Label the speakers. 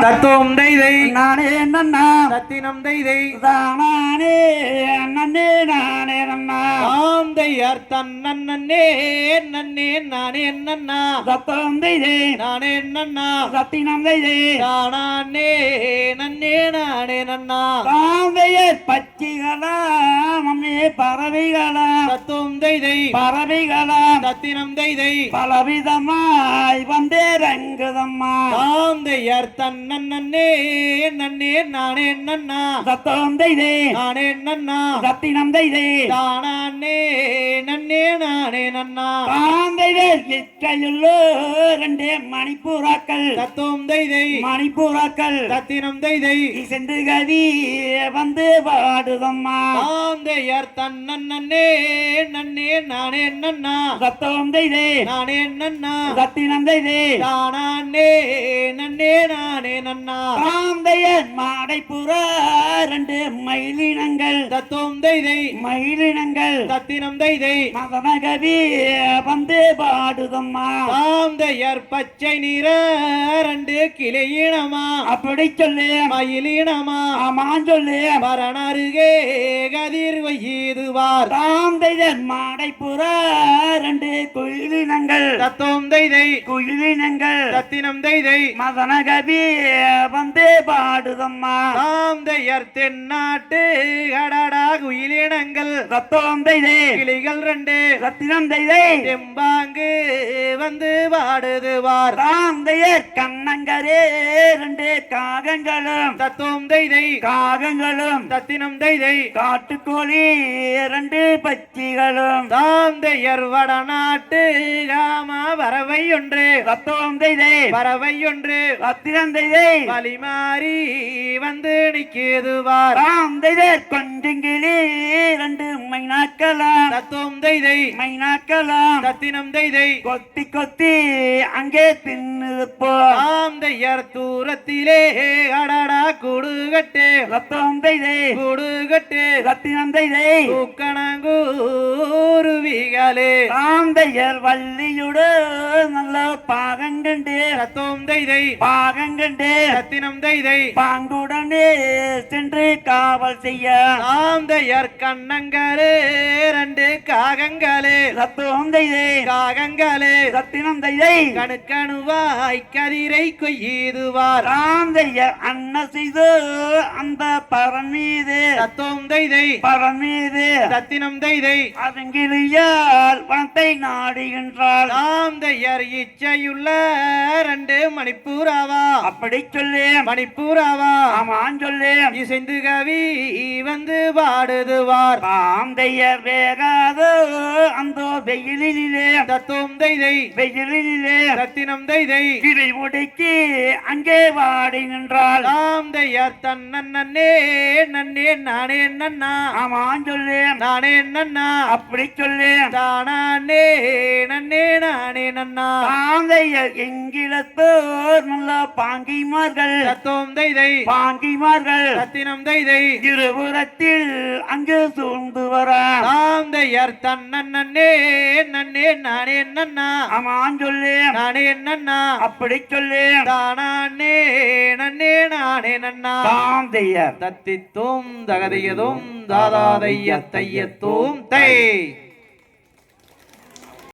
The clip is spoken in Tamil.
Speaker 1: தத்துவம் தைதை.
Speaker 2: நானே நன்னா.
Speaker 1: தத்தினம் தைதை.
Speaker 2: தானானே நன்னே நானே நன்னா.
Speaker 1: ஆம் தையார் தன் நன்னே நானே நன்னா.
Speaker 2: சத்தம் தைதே.
Speaker 1: நானே நன்னா.
Speaker 2: சத்தினம் தைதே.
Speaker 1: தானே நன்னே நானே நன்னா.
Speaker 2: தாந்தைய பச்சிகளா மம்மே பறவைகளா.
Speaker 1: தத்துவம் தைதை.
Speaker 2: பறவைகளா.
Speaker 1: தத்தினம் தைதை.
Speaker 2: பலவிதமாய் வந்தே ரங்குதம்மா.
Speaker 1: ஆம் தையார் தன் நன்னே நன்னே நானே நன்னா.
Speaker 2: சத்தம் தைதே
Speaker 1: நானே நன்னா.
Speaker 2: சத்தினம் தைதே
Speaker 1: தானே நன்னே நானே நன்னா.
Speaker 2: தாந்தைய இச்சையுள்ளோ ரெண்டே மணிப்பூராக்கள்.
Speaker 1: தத்துவம் தைதை
Speaker 2: மணிப்பூராக்கள்.
Speaker 1: தத்தினம் தைதை
Speaker 2: சென்று கதி வந்து பாடுதம்மா
Speaker 1: ஆந்தையர் தன் நன்னே நன்னே நானே நன்னா.
Speaker 2: சத்தம் தைதே
Speaker 1: நானே நன்னா.
Speaker 2: சத்தினம் தைதே
Speaker 1: தானே நானே நன்னா.
Speaker 2: தாந்தைய மாடைப்புற ரெண்டு மயிலினங்கள்.
Speaker 1: தத்துவம் தைதை
Speaker 2: மயிலினங்கள்.
Speaker 1: தத்தினம் தைதை
Speaker 2: மதனகவி வந்து பாடுதம்மா.
Speaker 1: ஆந்தையர் பச்சை நிற ரெண்டு கிளையினமா.
Speaker 2: அப்படி சொல்லு.
Speaker 1: மயிலினமா.
Speaker 2: ஆமான் சொல்லு.
Speaker 1: மரணருகே கதிர் வையுதுவார்
Speaker 2: தாந்தைய மாடைப்புற ரெண்டு குயிலினங்கள்.
Speaker 1: தத்துவம் தைதை
Speaker 2: குயிலினங்கள்.
Speaker 1: தத்தினம் தைதை
Speaker 2: மதனகவி வந்து பாடுதம்மா.
Speaker 1: ஆந்தையர் தென்னாட்டு கடடா குயிலினங்கள்.
Speaker 2: ரத்தம் தைதே
Speaker 1: கிளிகள் ரெண்டு.
Speaker 2: ரத்தினம் தைதே
Speaker 1: செம்பாங்கு வந்து பாடுதுவார்.
Speaker 2: தாந்தைய கண்ணங்கரே ரெண்டு காகங்களும்.
Speaker 1: தத்துவம் தைதை
Speaker 2: காகங்களும்.
Speaker 1: தத்தினம் தைதை
Speaker 2: காட்டுக்கோழி ரெண்டு பச்சிகளும்.
Speaker 1: தாந்தையர் வடநாட்டு காமா பறவை ஒன்று.
Speaker 2: ரத்தம் தைதே
Speaker 1: பறவை ஒன்று.
Speaker 2: ரத்தினம் தைதே
Speaker 1: வழிமாறி வந்து நிற்குதுவார்.
Speaker 2: தாந்தைய கொஞ்சங்கிளி ரெண்டு மைனாக்கலாம்
Speaker 1: தத்துவம் தைதை.
Speaker 2: மைனாக்கலாம்
Speaker 1: தத்தினம் தைதை.
Speaker 2: கொத்தி கொத்தி அங்கே தின்னுது போ
Speaker 1: தாந்தையர் தூரத்திலே கடடா குடுகட்டு.
Speaker 2: ரத்தம் தைதே.
Speaker 1: குடுகட்டு.
Speaker 2: ரத்தினம் தைதே.
Speaker 1: தூக்கணங்கூருவிகளே
Speaker 2: தாந்தையர் வள்ளியுடு நல்ல பாகங்கண்டு
Speaker 1: தத்துவம் தைதை
Speaker 2: பாகங்கண்டு
Speaker 1: ரத்தினம் தைதை
Speaker 2: பாங்குடனே சென்று காவல் செய்ய.
Speaker 1: தாந்தையர் கண்ணங்களே ரெண்டு காகங்களே.
Speaker 2: ரத்தம் தைதே
Speaker 1: காகங்களே.
Speaker 2: ரத்தினம் தைதை
Speaker 1: கணுக்கணுவாய் கதிரை கொய்யுதுவார்.
Speaker 2: தாந்தையர் அன்ன செய்து அந்த பரன் மீது.
Speaker 1: தத்துவம் தைதை
Speaker 2: பரன் மீது.
Speaker 1: தத்தினம் தைதை
Speaker 2: அதுங்கிலியால் பணத்தை நாடுகின்றாள்.
Speaker 1: தாந்தையர் இச்சையுள்ள ரெண்டு மணிப்பூராவா
Speaker 2: அப்படி சொல்லு
Speaker 1: மணிப்பூராவா
Speaker 2: ஆமான் சொல்லு
Speaker 1: இசைந்து கவி வந்து பாடுதுவார்.
Speaker 2: தாந்தையர் வேகாதோ அந்த வெயிலிலே
Speaker 1: தத்துவம் தைதை.
Speaker 2: வெயிலிலே
Speaker 1: ரத்தினம் தைதை.
Speaker 2: இதை உடைக்கி அங்கே வாடுகின்றாள்
Speaker 1: தாந்தையர் தன் நன்னே நன்னே நானே நன்னா.
Speaker 2: ஆமான் சொல்லு
Speaker 1: நானே நன்னா.
Speaker 2: அப்படி சொல்லு
Speaker 1: தானே நன்னே நானே நன்னா.
Speaker 2: தாந்தையர் எங்கிலத்தோர் நல்ல பாங்கிமார்கள்.
Speaker 1: தத்துவம் தைதை.
Speaker 2: பாங்கிமார்கள்.
Speaker 1: ரத்தினம் தைதை.
Speaker 2: இருபுறத்தில் அங்கு சூழ்ந்து வர.
Speaker 1: தாந்தையர் தன் நன்னே நன்னே நானே நன்னா.
Speaker 2: ஆமான் சொல்லு
Speaker 1: நானே நன்னா.
Speaker 2: அப்படி சொல்லு
Speaker 1: தானே நன்னே நானே நன்னா.
Speaker 2: தாந்தையர்
Speaker 1: தத்தித்தும் தகதியதும் தாதாதைய தையத்தும் தை.